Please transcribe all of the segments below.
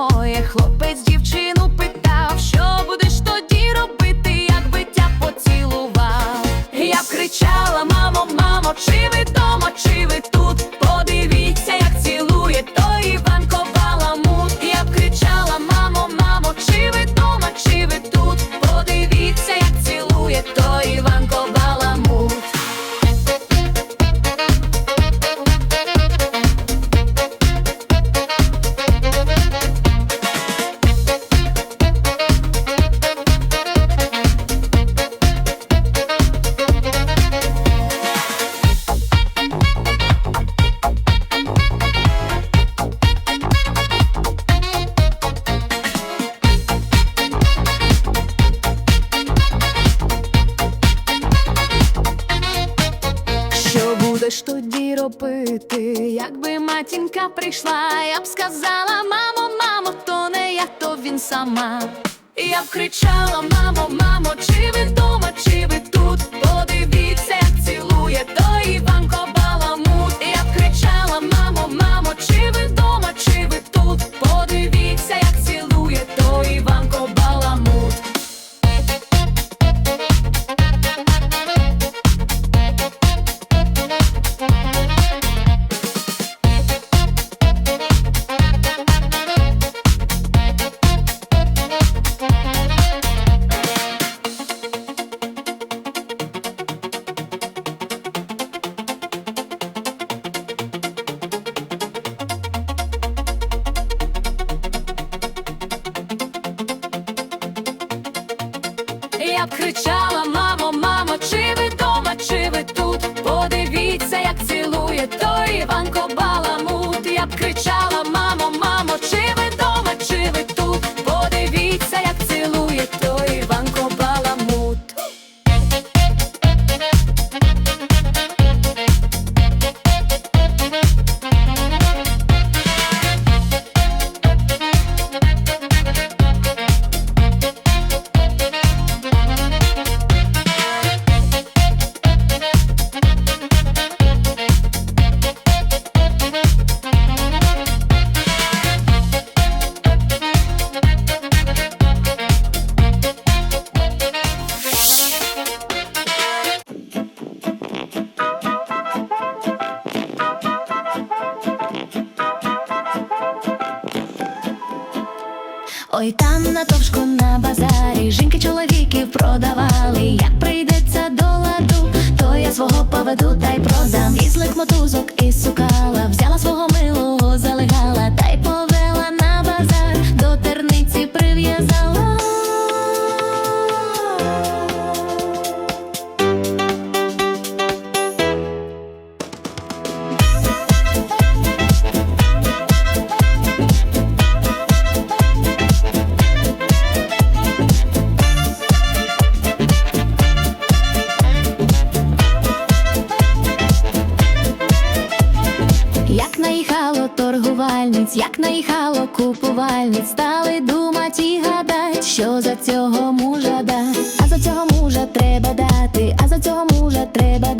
моє хлопець робити? Якби матінка прийшла, я б сказала, мамо, мамо, то не я, то він сама. Я б кричала, мамо, мамо, чи ви вдома, чи ви тут? Подивіться, цілує Іван Іванко Я б кричала, мамо, мамо, чи ви дома, чи ви тут? Подивіться, як цілує той Іванко Баламут. Я б кричала, мамо, Ой, там на товшку на базарі жінки чоловіків продавали. Як прийдеться до ладу, то я свого поведу та й продам. Із лик мотузок і сукала, взяла свого милого, залегала, торгувальниць, як наїхало купувальниць, стали думать і гадать, що за цього мужа дать, а за цього мужа треба дати, а за цього мужа треба дати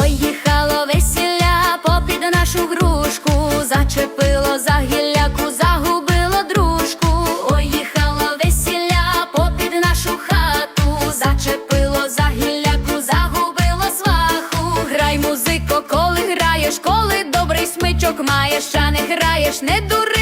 Ой, їхало весілля попід нашу грушку, зачепило за гілляку, загубило дружку, Ой, їхало весілля попід нашу хату, зачепило за гілляку, загубило сваху. Грай, музико, коли граєш, коли добрий смичок маєш, а не граєш, не дур.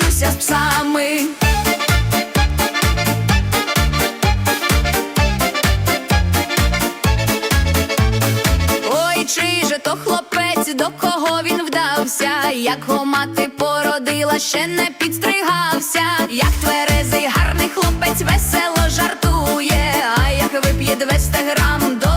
мечуся з псами. Ой, чий же то хлопець, до кого він вдався, як го мати породила, ще не підстригався, як тверезий гарний хлопець весело жартує, а як вип'є 200 грам до